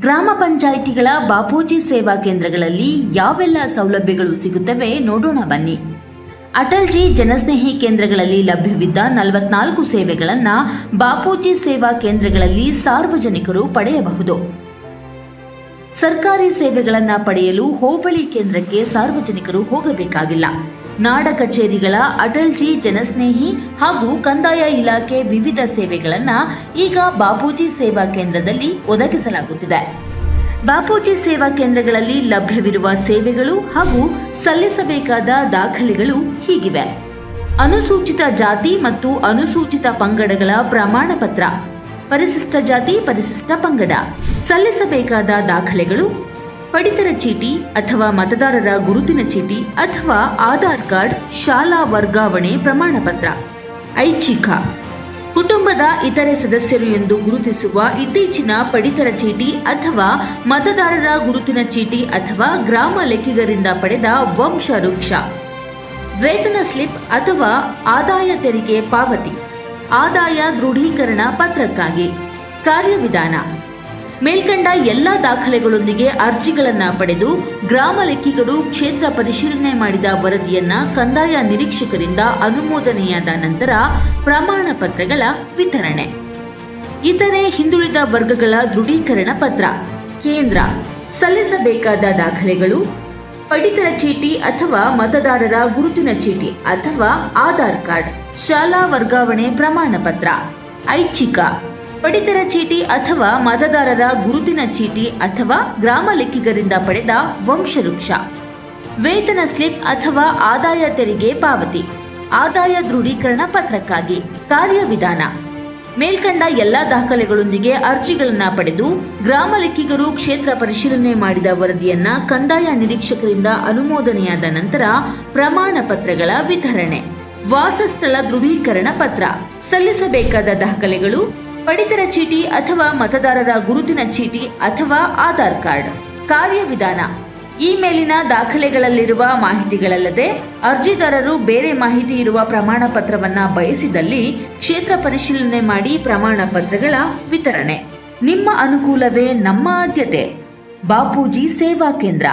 ಗ್ರಾಮ ಪಂಚಾಯಿತಿಗಳ ಬಾಪೂಜಿ ಸೇವಾ ಕೇಂದ್ರಗಳಲ್ಲಿ ಯಾವೆಲ್ಲ ಸೌಲಭ್ಯಗಳು ಸಿಗುತ್ತವೆ ನೋಡೋಣ ಬನ್ನಿ. ಅಟಲ್ಜಿ ಜನಸ್ನೇಹಿ ಕೇಂದ್ರಗಳಲ್ಲಿ ಲಭ್ಯವಿದ್ದ ನಲವತ್ನಾಲ್ಕು ಸೇವೆಗಳನ್ನು ಬಾಪೂಜಿ ಸೇವಾ ಕೇಂದ್ರಗಳಲ್ಲಿ ಸಾರ್ವಜನಿಕರು ಪಡೆಯಬಹುದು. ಸರ್ಕಾರಿ ಸೇವೆಗಳನ್ನು ಪಡೆಯಲು ಹೋಬಳಿ ಕೇಂದ್ರಕ್ಕೆ ಸಾರ್ವಜನಿಕರು ಹೋಗಬೇಕಾಗಿಲ್ಲ. ನಾಡ ಕಚೇರಿಗಳ ಅಟಲ್ಜಿ ಜನಸ್ನೇಹಿ ಹಾಗೂ ಕಂದಾಯ ಇಲಾಖೆ ವಿವಿಧ ಸೇವೆಗಳನ್ನು ಈಗ ಬಾಪೂಜಿ ಸೇವಾ ಕೇಂದ್ರದಲ್ಲಿ ಒದಗಿಸಲಾಗುತ್ತಿದೆ. ಬಾಪೂಜಿ ಸೇವಾ ಕೇಂದ್ರಗಳಲ್ಲಿ ಲಭ್ಯವಿರುವ ಸೇವೆಗಳು ಹಾಗೂ ಸಲ್ಲಿಸಬೇಕಾದ ದಾಖಲೆಗಳು ಹೀಗಿವೆ. ಅನುಸೂಚಿತ ಜಾತಿ ಮತ್ತು ಅನುಸೂಚಿತ ಪಂಗಡಗಳ ಪ್ರಮಾಣ ಪತ್ರ ಪರಿಶಿಷ್ಟ ಜಾತಿ, ಪರಿಶಿಷ್ಟ ಪಂಗಡ, ಸಲ್ಲಿಸಬೇಕಾದ ದಾಖಲೆಗಳು ಪಡಿತರ ಚೀಟಿ ಅಥವಾ ಮತದಾರರ ಗುರುತಿನ ಚೀಟಿ ಅಥವಾ ಆಧಾರ್ ಕಾರ್ಡ್, ಶಾಲಾ ವರ್ಗಾವಣೆ ಪ್ರಮಾಣ ಪತ್ರ ಐಚ್ಛಿಕ. ಕುಟುಂಬದ ಇತರೆ ಸದಸ್ಯರು ಎಂದು ಗುರುತಿಸುವ ಇತ್ತೀಚಿನ ಪಡಿತರ ಚೀಟಿ ಅಥವಾ ಮತದಾರರ ಗುರುತಿನ ಚೀಟಿ ಅಥವಾ ಗ್ರಾಮ ಲೆಕ್ಕಿಗರಿಂದ ಪಡೆದ ವಂಶ ವೃಕ್ಷ. ವೇತನ ಸ್ಲಿಪ್ ಅಥವಾ ಆದಾಯ ತೆರಿಗೆ ಪಾವತಿ. ಆದಾಯ ದೃಢೀಕರಣ ಪತ್ರಕ್ಕಾಗಿ. ಕಾರ್ಯವಿಧಾನ. ಮೇಲ್ಕಂಡ ಎಲ್ಲ ದಾಖಲೆಗಳೊಂದಿಗೆ ಅರ್ಜಿಗಳನ್ನು ಪಡೆದು ಗ್ರಾಮ ಲೆಕ್ಕಿಗರು ಕ್ಷೇತ್ರ ಪರಿಶೀಲನೆ ಮಾಡಿದ ವರದಿಯನ್ನ ಕಂದಾಯ ನಿರೀಕ್ಷಕರಿಂದ ಅನುಮೋದನೆಯಾದ ನಂತರ ಪ್ರಮಾಣ ಪತ್ರಗಳ ವಿತರಣೆ. ಇತರೆ ಹಿಂದುಳಿದ ವರ್ಗಗಳ ದೃಢೀಕರಣ ಪತ್ರ. ಕೇಂದ್ರ. ಸಲ್ಲಿಸಬೇಕಾದ ದಾಖಲೆಗಳು. ಪಡಿತರ ಚೀಟಿ ಅಥವಾ ಮತದಾರರ ಗುರುತಿನ ಚೀಟಿ ಅಥವಾ ಆಧಾರ್ ಕಾರ್ಡ್. ಶಾಲಾ ವರ್ಗಾವಣೆ ಪ್ರಮಾಣ ಪತ್ರ. ಐಚ್ಛಿಕ. ಪಡಿತರ ಚೀಟಿ ಅಥವಾ ಮತದಾರರ ಗುರುತಿನ ಚೀಟಿ ಅಥವಾ ಗ್ರಾಮ ಲೆಕ್ಕಿಗರಿಂದ ಪಡೆದ ವಂಶವೃಕ್ಷ. ವೇತನ ಸ್ಲಿಪ್ ಅಥವಾ ಆದಾಯ ತೆರಿಗೆ ಪಾವತಿ. ಆದಾಯ ದೃಢೀಕರಣ ಪತ್ರಕ್ಕಾಗಿ ಕಾರ್ಯವಿಧಾನ. ಮೇಲ್ಕಂಡ ಎಲ್ಲ ದಾಖಲೆಗಳೊಂದಿಗೆ ಅರ್ಜಿಗಳನ್ನು ಪಡೆದು ಗ್ರಾಮ ಲೆಕ್ಕಿಗರು ಕ್ಷೇತ್ರ ಪರಿಶೀಲನೆ ಮಾಡಿದ ವರದಿಯನ್ನ ಕಂದಾಯ ನಿರೀಕ್ಷಕರಿಂದ ಅನುಮೋದನೆಯಾದ ನಂತರ ಪ್ರಮಾಣ ಪತ್ರಗಳ ವಿತರಣೆ. ವಾಸಸ್ಥಳ ದೃಢೀಕರಣ ಪತ್ರ. ಸಲ್ಲಿಸಬೇಕಾದ ದಾಖಲೆಗಳು ಪಡಿತರ ಚೀಟಿ ಅಥವಾ ಮತದಾರರ ಗುರುತಿನ ಚೀಟಿ ಅಥವಾ ಆಧಾರ್ ಕಾರ್ಡ್. ಕಾರ್ಯವಿಧಾನ. ಈ ಮೇಲಿನ ದಾಖಲೆಗಳಲ್ಲಿರುವ ಮಾಹಿತಿಗಳಲ್ಲದೆ ಅರ್ಜಿದಾರರು ಬೇರೆ ಮಾಹಿತಿ ಇರುವ ಪ್ರಮಾಣ ಪತ್ರವನ್ನ ಬಯಸಿದಲ್ಲಿ ಕ್ಷೇತ್ರ ಪರಿಶೀಲನೆ ಮಾಡಿ ಪ್ರಮಾಣ ಪತ್ರಗಳ ವಿತರಣೆ. ನಿಮ್ಮ ಅನುಕೂಲವೇ ನಮ್ಮ ಆದ್ಯತೆ. ಬಾಪೂಜಿ ಸೇವಾ ಕೇಂದ್ರ.